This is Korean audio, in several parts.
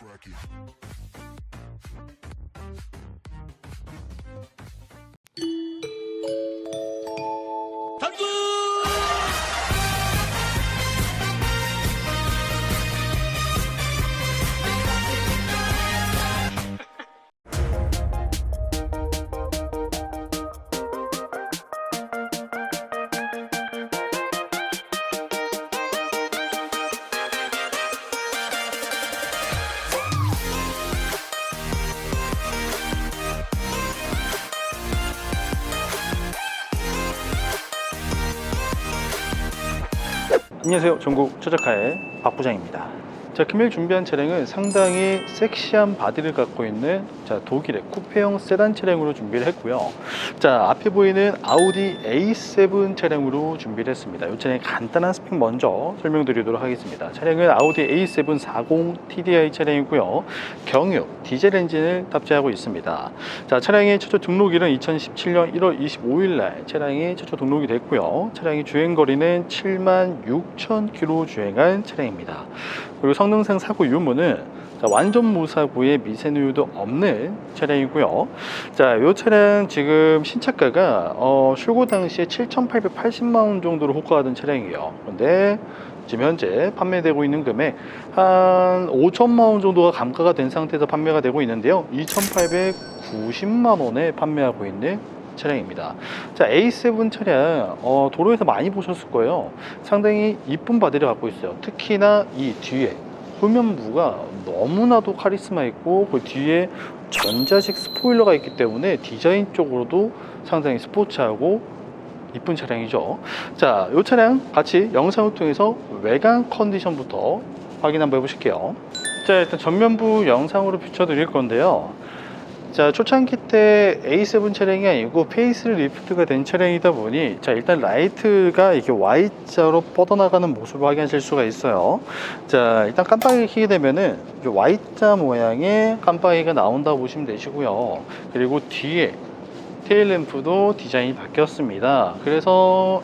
crack it. 안녕하세요. 전국 최적화의 박 부장입니다. 자, 금일 준비한 차량은 상당히 섹시한 바디를 갖고 있는 자, 독일의 쿠페형 세단 차량으로 준비를 했고요. 자, 앞에 보이는 아우디 A7 차량으로 준비를 했습니다. 이 차량의 간단한 스펙 먼저 설명드리도록 하겠습니다. 차량은 아우디 A7 40 TDI 차량이고요. 경유 디젤 엔진을 탑재하고 있습니다. 자, 차량의 최초 등록일은 2017년 1월 25일 날 차량이 최초 등록이 됐고요. 차량의 주행 거리는 7만 6천 킬로 주행한 차량입니다. 그리고 성능상 사고 유무는 자, 완전 무사고에 미세누유도 없는 차량이고요. 자, 이 차량 지금 신차가가 어, 출고 당시에 7,880만 원 정도로 호가하던 차량이에요. 근데 지금 현재 판매되고 있는 금액 한 5천만 원 정도가 감가가 된 상태에서 판매가 되고 있는데요. 2,890만 원에 판매하고 있는 차량입니다. 자, A7 차량 어, 도로에서 많이 보셨을 거예요. 상당히 이쁜 바디를 갖고 있어요. 특히나 이 뒤에 후면부가 너무나도 카리스마 있고 그 뒤에 전자식 스포일러가 있기 때문에 디자인 쪽으로도 상당히 스포츠하고 이쁜 차량이죠. 자, 이 차량 같이 영상을 통해서 외관 컨디션부터 확인 한번 해보실게요. 자, 일단 전면부 영상으로 비춰드릴 건데요. 자, 초창기 때 A7 차량이 아니고 페이스 리프트가 된 차량이다 보니 자, 일단 라이트가 이렇게 Y자로 뻗어나가는 모습을 확인하실 수가 있어요. 자, 일단 깜빡이 켜게 되면은 이 Y자 모양의 깜빡이가 나온다고 보시면 되시고요. 그리고 뒤에 테일 램프도 디자인이 바뀌었습니다. 그래서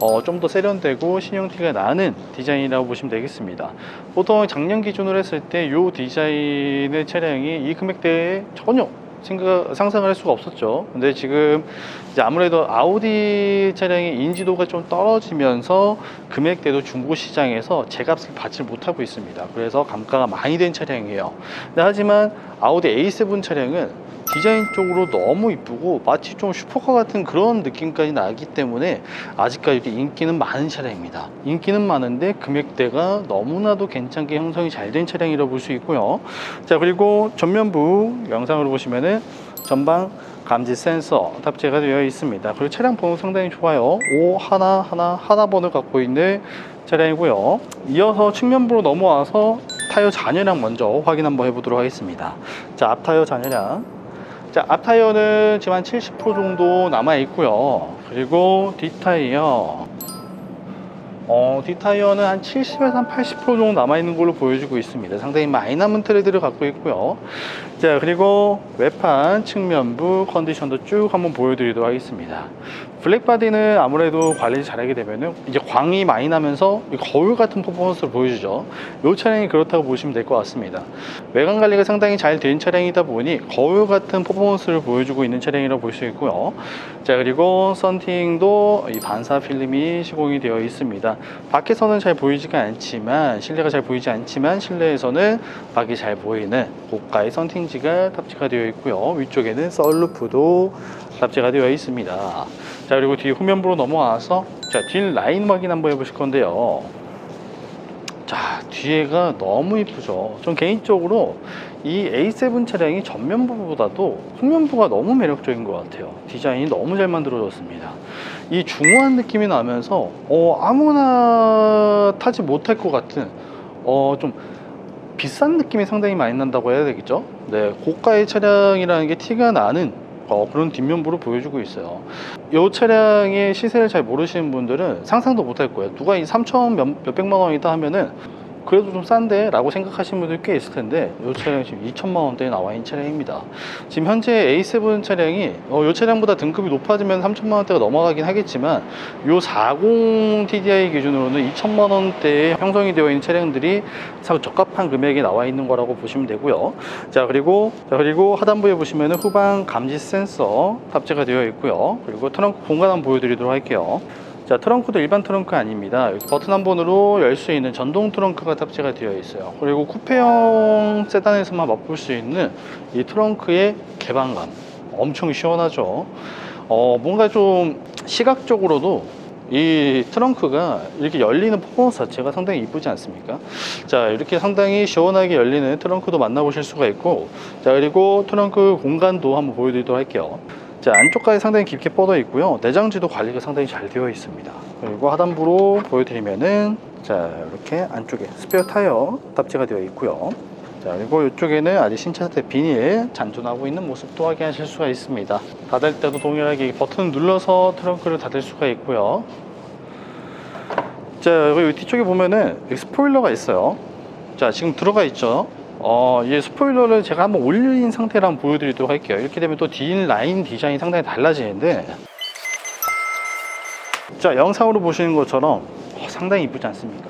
어, 좀 더 세련되고 신형티가 나는 디자인이라고 보시면 되겠습니다. 보통 작년 기준으로 했을 때 이 디자인의 차량이 이 금액대에 전혀 생각, 상상을 할 수가 없었죠. 근데 지금 이제 아무래도 아우디 차량의 인지도가 좀 떨어지면서 금액대도 중고 시장에서 제값을 받지 못하고 있습니다. 그래서 감가가 많이 된 차량이에요. 하지만 아우디 A7 차량은 디자인 쪽으로 너무 이쁘고 마치 좀 슈퍼카 같은 그런 느낌까지 나기 때문에 아직까지도 인기는 많은 차량입니다. 인기는 많은데 금액대가 너무나도 괜찮게 형성이 잘 된 차량이라고 볼 수 있고요. 자 그리고 전면부 영상으로 보시면은 전방 감지 센서 탑재가 되어 있습니다. 그리고 차량 번호 상당히 좋아요. 5 하나 하나 하나 번을 갖고 있는 차량이고요. 이어서 측면부로 넘어와서 타이어 잔여량 먼저 확인 한번 해보도록 하겠습니다. 자, 앞 타이어 잔여량. 자, 앞 타이어는 지금 한 70% 정도 남아 있고요. 그리고 뒷 타이어. 어, 뒷 타이어는 한 70에서 한 80% 정도 남아 있는 걸로 보여주고 있습니다. 상당히 많이 남은 트레드를 갖고 있고요. 자, 그리고 외판 측면부 컨디션도 쭉 한번 보여드리도록 하겠습니다. 블랙 바디는 아무래도 관리 잘하게 되면은 이제 광이 많이 나면서 이 거울 같은 퍼포먼스를 보여주죠. 이 차량이 그렇다고 보시면 될 것 같습니다. 외관 관리가 상당히 잘 된 차량이다 보니 거울 같은 퍼포먼스를 보여주고 있는 차량이라고 볼 수 있고요. 자 그리고 썬팅도 이 반사 필름이 시공이 되어 있습니다. 밖에서는 잘 보이지가 않지만 실내가 잘 보이지 않지만 실내에서는 밖이 잘 보이는 고가의 썬팅 지가 탑재가 되어 있고요. 위쪽에는 썰루프도 탑재가 되어 있습니다. 자 그리고 뒤 후면부로 넘어와서 자뒷 라인 확인 한번 해보실 건데요. 자 뒤에가 너무 이쁘죠 전 개인적으로 이 A7 차량이 전면부보다도 후면부가 너무 매력적인 것 같아요 디자인이 너무 잘 만들어졌습니다 이 중후한 느낌이 나면서 어, 아무나 타지 못할 것 같은 어, 좀 비싼 느낌이 상당히 많이 난다고 해야 되겠죠 네 고가의 차량이라는 게 티가 나는 어, 그런 뒷면부를 보여주고 있어요. 이 차량의 시세를 잘 모르시는 분들은 상상도 못 할 거예요. 누가 이 3천 몇, 몇백만 원이다 하면은 그래도 좀 싼데 라고 생각하시는 분들 꽤 있을 텐데 이 차량 지금 2천만 원대에 나와 있는 차량입니다. 지금 현재 A7 차량이 어, 이 차량보다 등급이 높아지면 3천만 원대가 넘어가긴 하겠지만 요40 TDI 기준으로는 2천만 원대에 형성이 되어 있는 차량들이 참 적합한 금액이 나와 있는 거라고 보시면 되고요. 자 그리고 자 그리고 하단부에 보시면은 후방 감지 센서 탑재가 되어 있고요. 그리고 트렁크 공간 한번 보여드리도록 할게요 자 트렁크도 일반 트렁크 아닙니다 버튼 한 번으로 열 수 있는 전동 트렁크가 탑재가 되어 있어요 그리고 쿠페형 세단에서만 맛볼 수 있는 이 트렁크의 개방감 엄청 시원하죠 어 뭔가 좀 시각적으로도 이 트렁크가 이렇게 열리는 퍼포먼스 자체가 상당히 이쁘지 않습니까? 자, 이렇게 상당히 시원하게 열리는 트렁크도 만나보실 수가 있고, 자, 그리고 트렁크 공간도 한번 보여드리도록 할게요. 자, 안쪽까지 상당히 깊게 뻗어 있고요. 내장지도 관리가 상당히 잘 되어 있습니다. 그리고 하단부로 보여드리면은, 자, 이렇게 안쪽에 스페어 타이어 탑재가 되어 있고요. 자, 그리고 이쪽에는 아직 신차 상태 비닐 잔존하고 있는 모습도 확인하실 수가 있습니다. 닫을 때도 동일하게 버튼을 눌러서 트렁크를 닫을 수가 있고요. 자, 여기 뒤쪽에 보면은 여기 스포일러가 있어요. 자, 지금 들어가 있죠. 어, 이 스포일러를 제가 한번 올린 상태로 한번 보여드리도록 할게요. 이렇게 되면 또 D 라인 디자인이 상당히 달라지는데, 자, 영상으로 보시는 것처럼 어, 상당히 이쁘지 않습니까?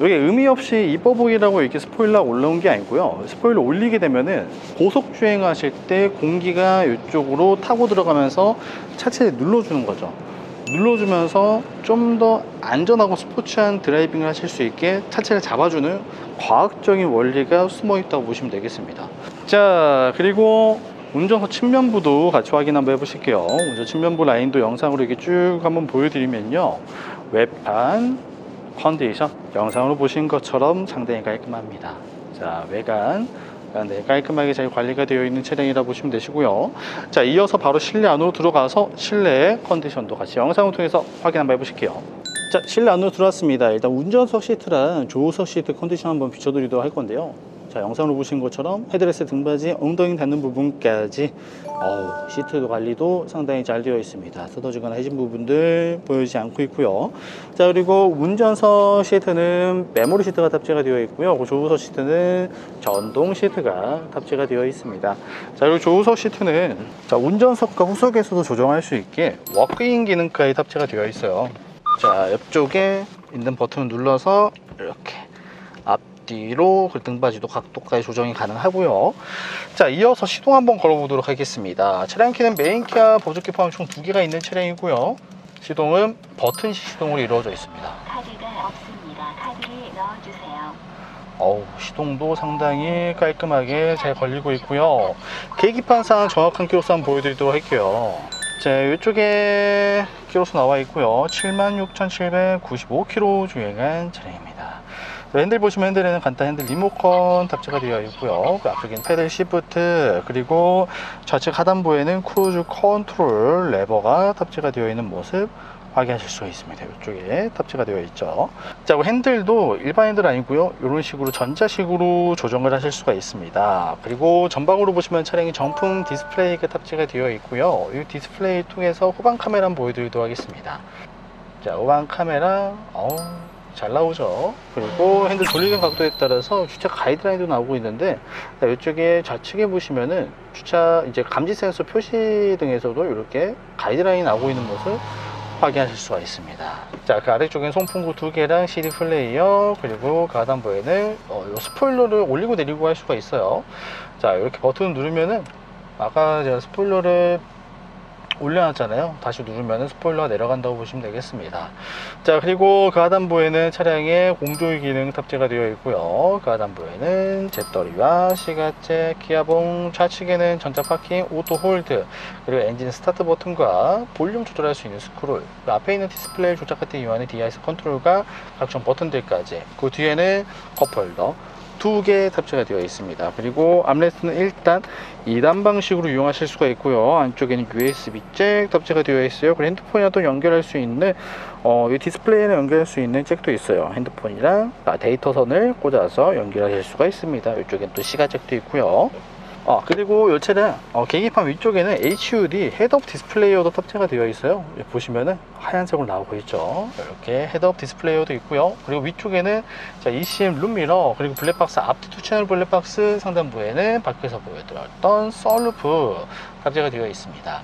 여기 의미 없이 이뻐 보이라고 이렇게 스포일러 올라온 게 아니고요. 스포일러 올리게 되면은 고속 주행하실 때 공기가 이쪽으로 타고 들어가면서 차체를 눌러주는 거죠. 눌러주면서 좀 더 안전하고 스포츠한 드라이빙을 하실 수 있게 차체를 잡아주는 과학적인 원리가 숨어 있다고 보시면 되겠습니다. 자, 그리고 운전석 측면부도 같이 확인 한번 해보실게요. 운전 측면부 라인도 영상으로 이렇게 쭉 한번 보여드리면요. 외판, 컨디션 영상으로 보신 것처럼 상당히 깔끔합니다. 자, 외관. 네, 깔끔하게 잘 관리가 되어 있는 차량이라 보시면 되시고요. 자, 이어서 바로 실내 안으로 들어가서 실내 컨디션도 같이 영상을 통해서 확인 한번 해보실게요. 자, 실내 안으로 들어왔습니다. 일단 운전석 시트랑 조수석 시트 컨디션 한번 비춰드리도록 할 건데요. 자, 영상으로 보신 것처럼 헤드레스 등받이 엉덩이 닿는 부분까지 어우, 시트 관리도 상당히 잘 되어 있습니다. 뜯어지거나 해진 부분들 보이지 않고 있고요. 자, 그리고 운전석 시트는 메모리 시트가 탑재가 되어 있고요. 그 조수석 시트는 전동 시트가 탑재가 되어 있습니다. 자, 그리고 조수석 시트는 자, 운전석과 후석에서도 조정할 수 있게 워크인 기능까지 탑재가 되어 있어요. 자, 옆쪽에 있는 버튼을 눌러서 이렇게 앞뒤로 그 등받이도 각도까지 조정이 가능하고요. 자, 이어서 시동 한번 걸어보도록 하겠습니다. 차량 키는 메인 키와 보조키 포함 총 두 개가 있는 차량이고요. 시동은 버튼식 시동으로 이루어져 있습니다. 카드가 없습니다. 카드를 넣어주세요. 어우, 시동도 상당히 깔끔하게 잘 걸리고 있고요. 계기판상 정확한 키로수 한번 보여드리도록 할게요. 자, 이쪽에 키로수 나와 있고요. 76,795km 주행한 차량입니다. 자, 핸들 보시면 핸들에는 간단 핸들 리모컨 탑재가 되어 있고요. 그 앞쪽엔 패들 시프트 그리고 좌측 하단부에는 크루즈 컨트롤 레버가 탑재가 되어 있는 모습 확인하실 수가 있습니다. 이쪽에 탑재가 되어 있죠. 자, 핸들도 일반 핸들 아니고요. 이런 식으로 전자식으로 조정을 하실 수가 있습니다. 그리고 전방으로 보시면 차량이 정품 디스플레이가 탑재가 되어 있고요. 이 디스플레이 통해서 후방 카메라 보여드리도록 하겠습니다. 자, 후방 카메라, 어우, 잘 나오죠. 그리고 핸들 돌리는 각도에 따라서 주차 가이드라인도 나오고 있는데, 자, 이쪽에 좌측에 보시면은 주차 이제 감지 센서 표시 등에서도 이렇게 가이드라인이 나오고 있는 모습 확인하실 수가 있습니다. 자, 그 아래쪽엔 송풍구 두 개랑 CD 플레이어, 그리고 그 하단부에는 어, 요 스포일러를 올리고 내리고 할 수가 있어요. 자, 이렇게 버튼을 누르면은 아까 제가 스포일러를 올려놨잖아요. 다시 누르면 스포일러가 내려간다고 보시면 되겠습니다. 자, 그리고 그 하단부에는 차량의 공조기 기능 탑재가 되어 있고요. 그 하단부에는 잿더리와 시가체, 기아봉, 좌측에는 전자 파킹, 오토 홀드, 그리고 엔진 스타트 버튼과 볼륨 조절할 수 있는 스크롤, 그 앞에 있는 디스플레이 조작할 때 이용하는 DIS 컨트롤과 각종 버튼들까지, 그 뒤에는 컵홀더, 두 개 탑재가 되어 있습니다. 그리고 암레스트는 일단 2단 방식으로 이용하실 수가 있고요. 안쪽에는 USB 잭 탑재가 되어 있어요. 그리고 핸드폰이랑 또 연결할 수 있는 어, 이 디스플레이랑 연결할 수 있는 잭도 있어요. 핸드폰이랑 아, 데이터선을 꽂아서 연결하실 수가 있습니다. 이쪽엔 또 시가 잭도 있고요. 어, 그리고 이 차량 어, 계기판 위쪽에는 HUD 헤드업 디스플레이어도 탑재가 되어 있어요. 여기 보시면은 하얀색으로 나오고 있죠. 이렇게 헤드업 디스플레이어도 있고요. 그리고 위쪽에는 자, ECM 룸미러 그리고 블랙박스 앞뒤 투 채널 블랙박스 상단부에는 밖에서 보여드렸던 썰루프 탑재가 되어 있습니다.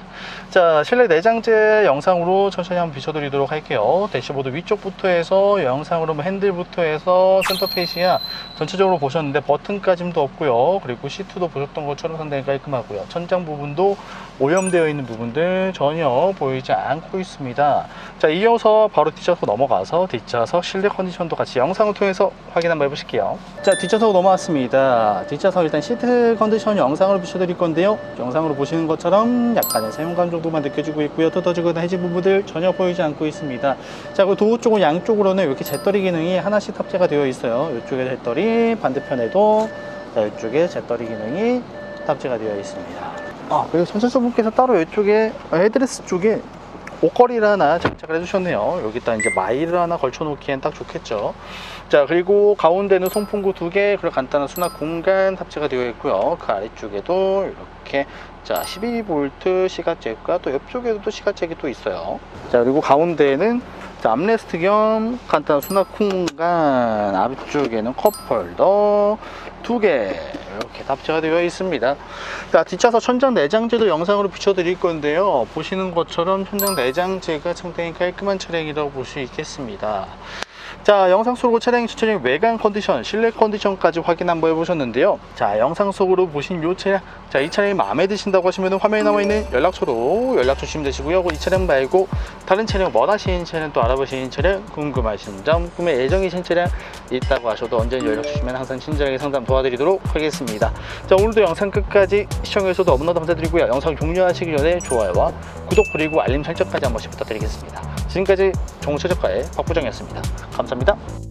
자, 실내 내장재 영상으로 천천히 한번 비춰드리도록 할게요. 대시보드 위쪽부터 해서 영상으로 뭐 핸들부터 해서 센터페이시야 전체적으로 보셨는데 버튼까짐도 없고요. 그리고 시트도 보셨던 것처럼 상당히 깔끔하고요. 천장 부분도 오염되어 있는 부분들 전혀 보이지 않고 있습니다. 자, 이어서 바로 뒷좌석 넘어가서 뒷좌석 실내 컨디션도 같이 영상을 통해서 확인 한번 해보실게요. 자, 뒷좌석 넘어왔습니다. 뒷좌석 일단 시트 컨디션 영상을 비춰드릴 건데요. 영상으로 보시는 것처럼 약간의 사용감 정도만 느껴지고 있고요. 뜯어지거나 해진 부분들 전혀 보이지 않고 있습니다. 자, 그리고 도어 쪽은 양쪽으로는 이렇게 재떨이 기능이 하나씩 탑재가 되어 있어요. 이쪽에 재떨이, 반대편에도 자, 이쪽에 재떨이 기능이 탑재가 되어 있습니다. 아, 그리고 선생님분께서 따로 이쪽에 헤드레스 쪽에 옷걸이를 하나 장착을 해주셨네요. 여기다 이제 마이를 하나 걸쳐놓기엔 딱 좋겠죠. 자, 그리고 가운데는 송풍구 두 개, 그리고 간단한 수납 공간 탑재가 되어 있고요. 그 아래쪽에도 이렇게 자, 12V 시가잭과 또 옆쪽에도 또 시가잭이 또 있어요. 자, 그리고 가운데에는 자, 암레스트 겸 간단한 수납 공간, 앞쪽에는 컵홀더 두 개 이렇게 탑재가 되어 있습니다. 자, 뒷좌석 천장 내장재도 영상으로 비춰드릴 건데요. 보시는 것처럼 천장 내장재가 상당히 깔끔한 차량이라고 볼 수 있겠습니다. 자, 영상 속으로 차량의 전체적인 외관 컨디션, 실내 컨디션까지 확인 한번 해보셨는데요. 자, 영상 속으로 보신 이 차량, 자, 이 차량이 마음에 드신다고 하시면 화면에 나와 있는 연락처로 연락 주시면 되시고요. 이 차량 말고 다른 차량 원하시는 차량 또 알아보시는 차량 궁금하신 점, 구매 예정이신 차량 있다고 하셔도 언제든 연락 주시면 항상 친절하게 상담 도와드리도록 하겠습니다. 자, 오늘도 영상 끝까지 시청해주셔서 너무나 감사드리고요. 영상 종료하시기 전에 좋아요와 구독 그리고 알림 설정까지 한 번씩 부탁드리겠습니다. 지금까지 정우최적화의 박부정이었습니다. 감사합니다.